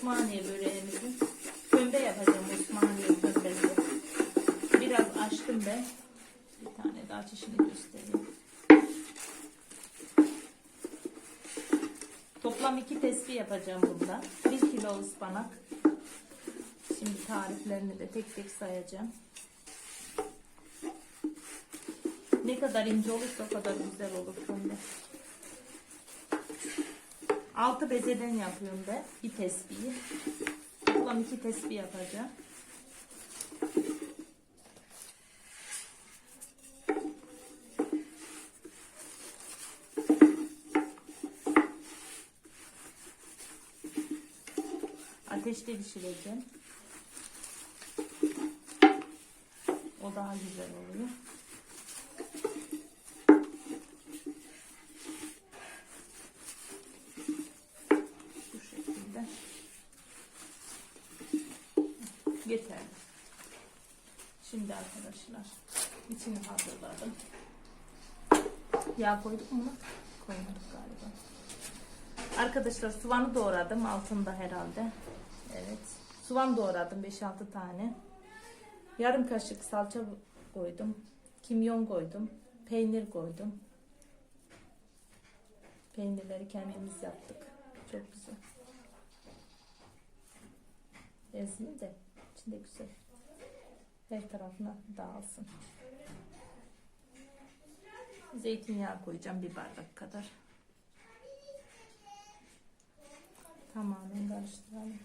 Osmaniye böreğimizi. Kömbe yapacağım Osmaniye kömbesi. Biraz açtım ben. Bir tane daha çeşini göstereyim. Toplam iki tespih yapacağım bunda. Bir kilo ıspanak. Şimdi tariflerini de tek tek sayacağım. Ne kadar ince olursa o kadar güzel olur kömbe. Altı bezeden yapıyorum ben. Bir tespihi. Toplam iki tespih yapacağım. Ateşte pişireceğim. O daha güzel oluyor. Bu şekilde. Yeterli. Şimdi arkadaşlar içini hazırladım. Yağ koyduk mu? Koyduk galiba. Arkadaşlar soğanı doğradım altında herhalde. Evet. Soğan doğradım 5-6 tane. Yarım kaşık salça koydum. Kimyon koydum. Peynir koydum. Peynirleri kendimiz yaptık. Çok güzel. Ezmi de içinde güzel. Her tarafına dağılsın. Zeytinyağı koyacağım bir bardak kadar. Tamamen karıştıralım.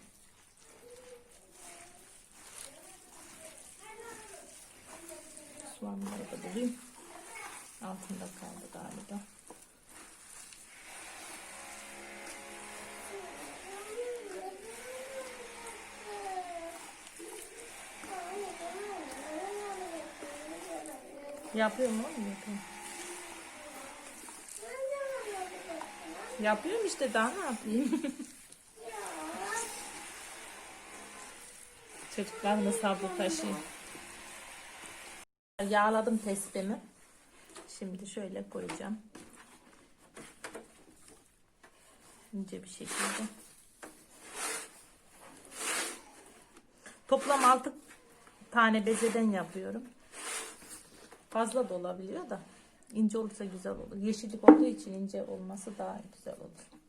Soğanları da bulayım. Altında kaldı galiba. Yapıyor mu oğlum? Yapıyorum. Yapıyorum işte daha ne yapayım? Çocuklarla sabır taşıyın. Yağladım testimi. Şimdi şöyle koyacağım. İnce bir şekilde. Toplam 6 tane bezeden yapıyorum. Fazla da olabiliyor da. ince olursa güzel olur. Yeşillik olduğu için ince olması daha güzel olur.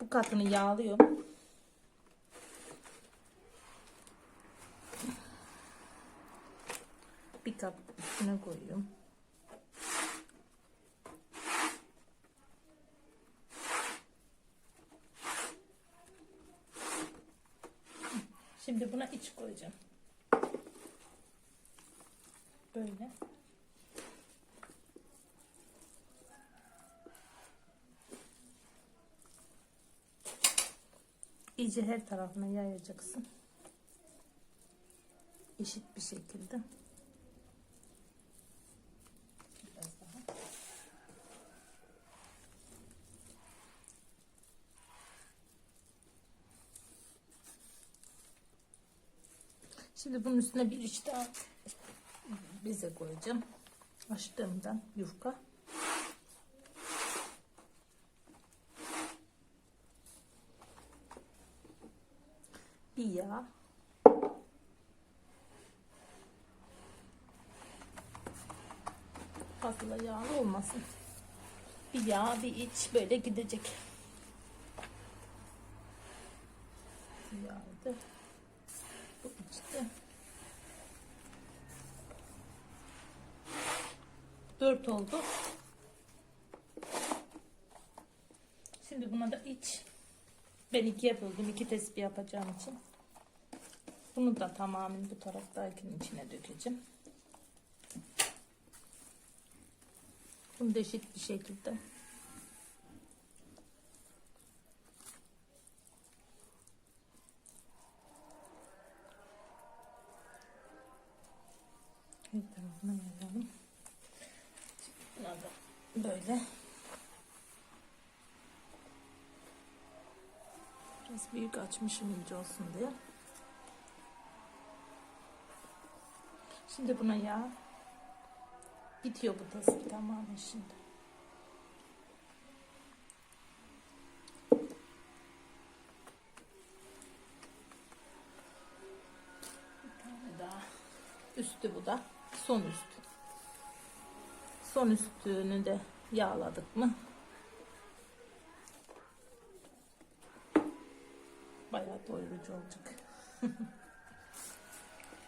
Bu katını yağlıyorum. Bir kat üstüne koyuyorum. Şimdi buna iç koyacağım. Böyle. İyice her tarafına yayacaksın. Eşit bir şekilde. Şimdi bunun üstüne bir üç daha bize koyacağım. Açtığımdan yufka. Bir yağ. Fazla yağlı olmasın. Bir yağ bir iç böyle gidecek. Yağdı. Bu içti. Dört oldu. Şimdi buna da iç. Ben ikiye böldüm. iki tespih yapacağım için. Bunu da tamamen bu taraftakinin içine dökeceğim. Bunu da eşit bir şekilde. Her tarafına yayalım. Böyle. Biraz büyük açmışım ince olsun diye. Şimdi buna yağ. Bitiyor bu testi tamamen şimdi. Üstü bu da. Son üstü. Son üstünü de yağladık mı? Bayağı doyurucu olacak.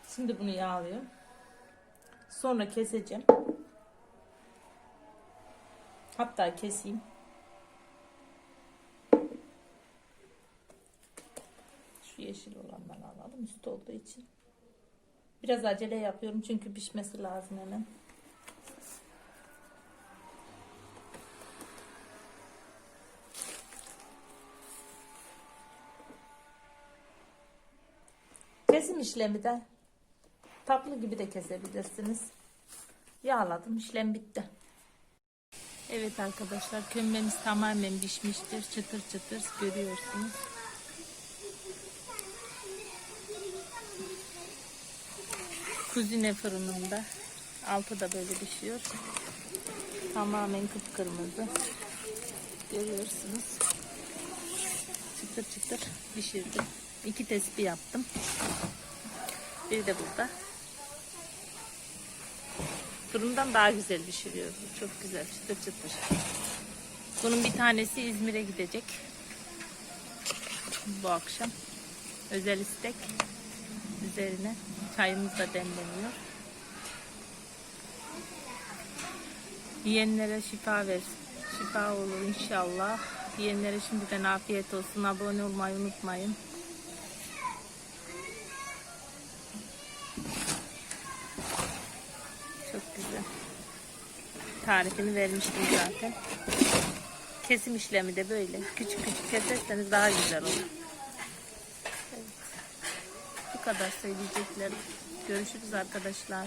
Şimdi bunu yağlıyorum. Sonra keseceğim. Hatta keseyim. Şu yeşil olandan alalım üstü olduğu için. Biraz acele yapıyorum çünkü pişmesi lazım hemen. Kesim işlemi de tatlı gibi de kesebilirsiniz. Yağladım işlem bitti. Evet arkadaşlar kömbemiz tamamen pişmiştir. Çıtır çıtır görüyorsunuz. Kuzine fırınında. Altı da böyle pişiyor. Tamamen kıpkırmızı. Görüyorsunuz. Çıtır çıtır pişirdim. İki tespih yaptım. Bir de burada. Fırından daha güzel pişiriyor. bu. Çok güzel çıtır çıtır. Bunun bir tanesi İzmir'e gidecek. Bu akşam. Özel istek. Üzerine çayımız da demleniyor. Yiyenlere şifa versin. Şifa olur inşallah. Yiyenlere şimdiden afiyet olsun. Abone olmayı unutmayın. Tarifini vermiştim zaten. Kesim işlemi de böyle. Küçük küçük keserseniz daha güzel olur. Evet. Bu kadar söyleyeceklerim. Görüşürüz arkadaşlar.